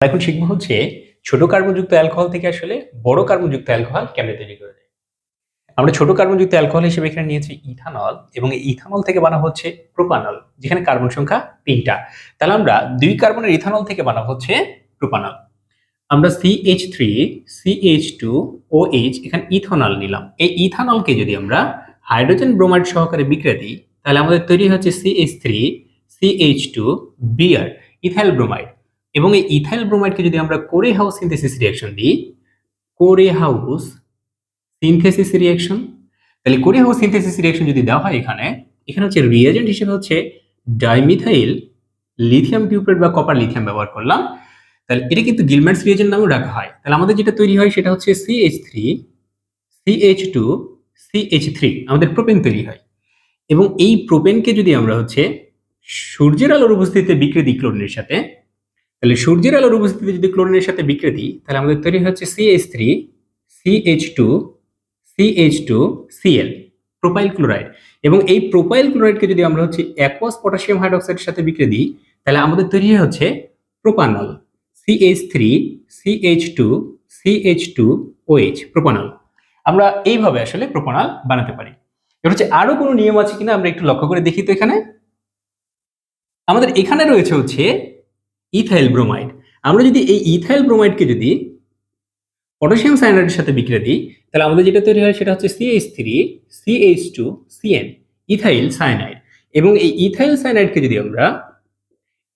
এখন শিখব হচ্ছে ছোট কার্বনযুক্ত অ্যালকোহল থেকে আসলে বড় কার্বনযুক্ত অ্যালকোহল কেমনে তৈরি করা যায় আমরা ছোট কার্বনযুক্ত অ্যালকোহল হিসেবে এখানে নিয়েছি ইথানল এবং এই ইথানল থেকে বানা হচ্ছে প্রোপানল, যেখানে কার্বন সংখ্যা তিনটা। তাহলে আমরা দুই কার্বনের ইথানল থেকে বানা হচ্ছে প্রোপানল। আমরা CH three CH two O H এখানে ইথানল নিলাম। এই ইথানলকে যদি আমরা হাইড্রোজেন ব্রোমাইড সহকারে বিক্রিয়া দিই, তাহলে আমাদের তৈরি হচ্ছে CH three CH two BR ethyl bromide. এবং এই ইথাইল ব্রোমাইডকে যদি আমরা কোরে হাউস সিনথেসিস রিয়াকশন দিই কোরে হাউস সিনথেসিস রিয়াকশন তাহলে কোরে হাউস সিনথেসিস রিয়াকশন যদি দেওয়া হয় এখানে এখানে হচ্ছে রিয়েজেন্ট হিসেবে হচ্ছে ডাইমিথাইল লিথিয়াম টিউপ্রেট বা কপার লিথিয়াম ব্যবহার করলাম। তাহলে এটা কিন্তু গিলম্যাটস রিয়েজেন্ট নামেও রাখা হয়। তাহলে আমাদের যেটা তৈরি হয় সেটা হচ্ছে CH three CH two CH three আমাদের প্রোপেন তৈরি হয়। এবং এই প্রোপেনকে যদি আমরা হচ্ছে সূর্যের আলোর উপস্থিতিতে বিক্রি দিই ক্লোরিনের সাথে তাহলে সূর্যের আলোর উপস্থিতিতে যদি ক্লোরিনের সাথে বিক্রিয়া দিই, তাহলে আমাদের তৈরি হচ্ছে CH three CH two CH two CL propyl chloride এবং এই প্রোপাইল ক্লোরাইডকে যদি আমরা হচ্ছে অ্যাকোয়াস পটাশিয়াম হাইড্রোক্সাইডের সাথে বিক্রিয়া দিই, তাহলে আমাদের তৈরি হচ্ছে propanol CH three CH two CH two OH propanol আমরা এইভাবে আসলে প্রোপানল বানাতে পারি। এবার হচ্ছে আরও কোনো নিয়ম আছে কিনা আমরা একটু লক্ষ্য করে দেখি তো এখানে। আমাদের এখানে রয়েছে হচ্ছে ইথাইল ব্রোমাইড আমরা যদি এই ইথাইল ব্রোমাইডকে যদি পটাশিয়াম সায়ানাইডের সাথে বিক্রিয়া দিই, তাহলে আমাদের যেটা তৈরি হয় সেটা হচ্ছে CH three CH two CN ethyl cyanide এবং এই ইথাইল সায়ানাইডকে যদি আমরা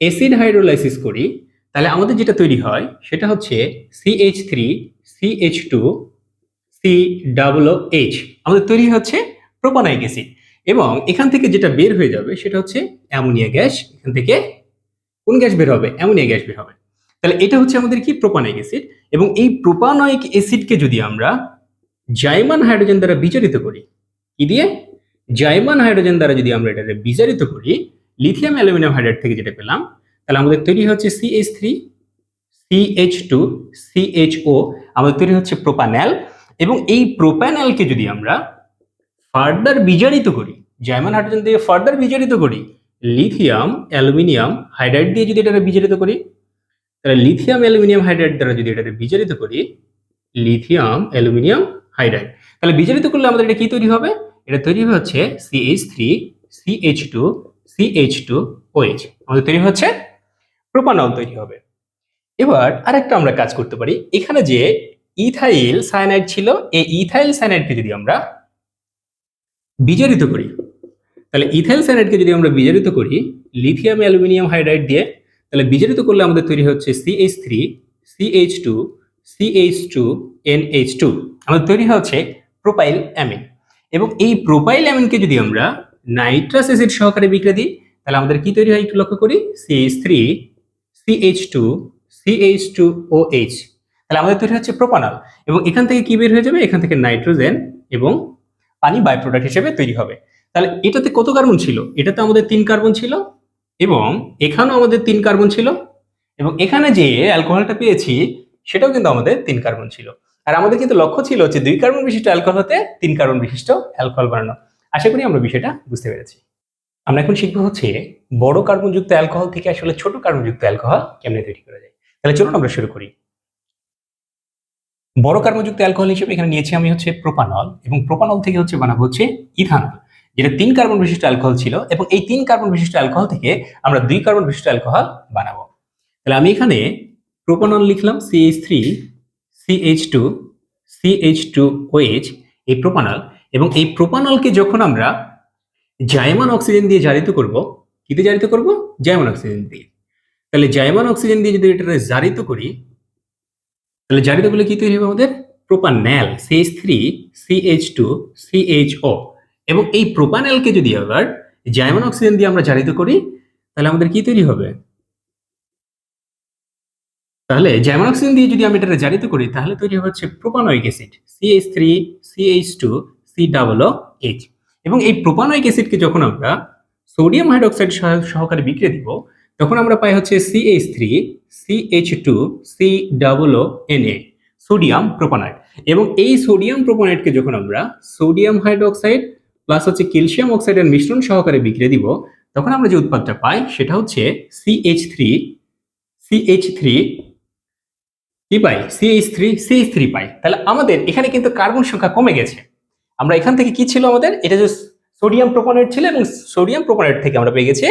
অ্যাসিড হাইড্রোলাইসিস করি, তাহলে আমাদের যেটা তৈরি হয় সেটা হচ্ছে CH three CH two C double H আমাদের তৈরি হচ্ছে প্রোপানাইক অ্যাসিড। এবং এখান থেকে যেটা বের হয়ে যাবে সেটা হচ্ছে অ্যামোনিয়া গ্যাস, এখান থেকে কোন গ্যাস বের হবে? অ্যামোনিয়া গ্যাস বের হবে। তাহলে এটা হচ্ছে আমাদের কি? Propanoic acid. এবং এই প্রোপানয়িক অ্যাসিডকে যদি আমরা জাইমান হাইড্রোজেন দ্বারা বিচারিত করি, কি দিয়ে? জাইমান হাইড্রোজেন দ্বারা যদি আমরা এটাকে বিচারিত করি, লিথিয়াম অ্যালুমিনিয়াম হাইড্রেট থেকে যেটা পেলাম, তাহলে আমাদের তৈরি হচ্ছে CH three CH two CHO আমাদের তৈরি হচ্ছে প্রোপানেল। এবং এই প্রোপ্যানেলকে যদি আমরা ফার্দার বিজারিত করি, জাইমান হাইড্রোজেন দিয়ে ফার্দার বিজারিত করি লিথিয়াম অ্যালুমিনিয়াম হাইড্রাইড দিয়ে যদি এটাকে বিজারিত করি, তাহলে লিথিয়াম অ্যালুমিনিয়াম হাইড্রাইড দ্বারা যদি এটাকে বিজারিত করি লিথিয়াম অ্যালুমিনিয়াম হাইড্রাইড তাহলে বিজারিত করলে আমাদের এটা কি তৈরি হবে? এটা তৈরি হচ্ছে CH three CH two CH two OH আমাদের তৈরি হচ্ছে প্রোপানল তৈরি হবে। এবার আরেকটা আমরা কাজ করতে পারি। এখানে যে ইথাইল সায়ানাইড ছিল, এই ইথাইল সায়ানাইডকে যদি আমরা বিজারিত করি তাহলে ইথাইল সায়ানাইডকে যদি আমরা বিজারিত করি লিথিয়াম অ্যালুমিনিয়াম হাইড্রাইড দিয়ে, তাহলে বিজারিত করলে আমাদের তৈরি হচ্ছে CH three CH two CH two NH two আমাদের তৈরি হচ্ছে প্রোপাইল অ্যামিন এবং এই প্রোপাইল অ্যামিনকে যদি আমরা নাইট্রাস অ্যাসিড সহকারে বিক্রিয়া দিই, তাহলে আমাদের কি তৈরি হয় একটু লক্ষ্য করি? CH three CH two CH two O H তাহলে আমাদের তৈরি হচ্ছে প্রোপানল এবং এখান থেকে কি বের হয়ে যাবে? এখান থেকে নাইট্রোজেন এবং পানি বাই প্রোডাক্ট হিসেবে তৈরি হবে। তাহলে এটাতে কত কার্বন ছিল? এটাতে আমাদের তিন কার্বন ছিল এবং এখানেও আমাদের তিন কার্বন ছিল এবং এখানে যে অ্যালকোহলটা পেয়েছি, সেটাও কিন্তু আমাদের তিন কার্বন ছিল। আর আমাদের কিন্তু লক্ষ্য ছিল যে দুই কার্বন বিশিষ্ট অ্যালকোহল হতে তিন কার্বন বিশিষ্ট অ্যালকোহল বানানো আশা করি আমরা বিষয়টা বুঝতে পেরেছি। আমরা এখন শিখব হচ্ছে বড় কার্বনযুক্ত অ্যালকোহল থেকে আসলে ছোট কার্বনযুক্ত অ্যালকোহল কেমনে তৈরি করা যায়। তাহলে চলুন আমরা শুরু করি। বড় কার্বনযুক্ত অ্যালকোহল হিসেবে এখানে নিয়েছি আমি হচ্ছে প্রোপানল এবং প্রোপানল থেকে হচ্ছে বানাবো হচ্ছে ইথানল। যেটা তিন কার্বন বিশিষ্ট অ্যালকোহল ছিল এবং এই তিন কার্বন বিশিষ্ট অ্যালকোহল থেকে আমরা দুই কার্বন বিশিষ্ট অ্যালকোহল বানাবো। তাহলে আমি এখানে প্রোপানল লিখলাম CH three CH two CH two OH এই প্রোপানল। এবং এই প্রোপানলকে যখন আমরা জায়মান অক্সিজেন দিয়ে জারিত করব দিয়ে জারিত করব? জায়মান অক্সিজেন দিয়ে। তাহলে জায়মান অক্সিজেন দিয়ে যদি এটা জারিত করি, তাহলে জারিত করলে কি তৈরি হবে আমাদের? Propanal CH three CH two CHO এবং এই প্রোপানেলকে যদি আবার জাইমন অক্সিজেন দিয়ে আমরা জারিত করি, তাহলে আমাদের কি তৈরি হবে? তাহলে জাইমন অক্সিজেন দিয়ে যদি আমি এটা জারিত করি, তাহলে তৈরি হচ্ছে propanoic acid C H three C H two C double H এবং এই প্রোপানয়িক অ্যাসিডকে যখন আমরা সোডিয়াম হাইড্রোক্সাইড সহকারে বিক্রিয়া দিব, তখন আমরা পাই হচ্ছে C H three C H two C double N A sodium propanoate এবং এই সোডিয়াম প্রোপানাইটকে যখন আমরা সোডিয়াম হাইড্রোক্সাইড প্লাস হচ্ছে ক্যালসিয়াম অক্সাইডের মিশ্রণ সহকারে বিক্রিয়া দিব, তখন আমরা যে উৎপাদটা পাই সেটা হচ্ছে সিএইচ থ্রি সিএইচ থ্রি কি পাই? C H three C H three পাই। তাহলে আমাদের এখানে কিন্তু কার্বন সংখ্যা কমে গেছে। আমরা এখান থেকে কি ছিল আমাদের? এটা যে সোডিয়াম প্রোপানেট ছিল এবং সোডিয়াম প্রোপানেট থেকে আমরা পেয়ে গেছি,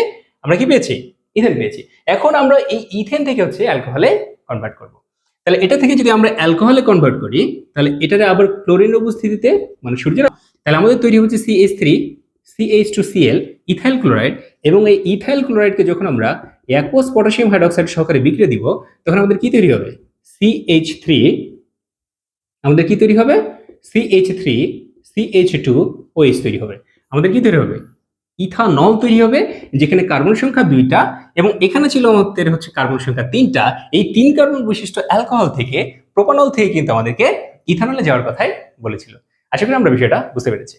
আমরা কি পেয়েছি? ইথেন পেয়েছি। এখন আমরা এই ইথেন থেকে হচ্ছে অ্যালকোহলে কনভার্ট করব। তাহলে এটা থেকে যদি আমরা অ্যালকোহলে কনভার্ট করি, তাহলে এটারে আবার ক্লোরিন উপস্থিতিতে মানে সূর্যের তাহলে আমাদের তৈরি হচ্ছে C H three C H two C L ethyl chloride এবং এই ইথাইল ক্লোরাইডকে যখন আমরা অ্যাকোয়াস পটাশিয়াম হাইড্রক্সাইড সহকারে বিক্রিয়া দিব, তখন আমাদের কি তৈরি হবে? সিএইচ থ্রি আমাদের কি তৈরি হবে? C H three C H two O H তৈরি হবে। আমাদের কি তৈরি হবে? ইথানল তৈরি হবে, যেখানে কার্বন সংখ্যা দুইটা এবং এখানে ছিল আমাদের হচ্ছে কার্বন সংখ্যা তিনটা। এই তিন কার্বন বিশিষ্ট অ্যালকোহল থেকে, প্রোপানল থেকে কিন্তু আমাদেরকে ইথানলে যাওয়ার কথাই বলেছিল। আশা করি আমরা বিষয়টা বুঝতে পেরেছি।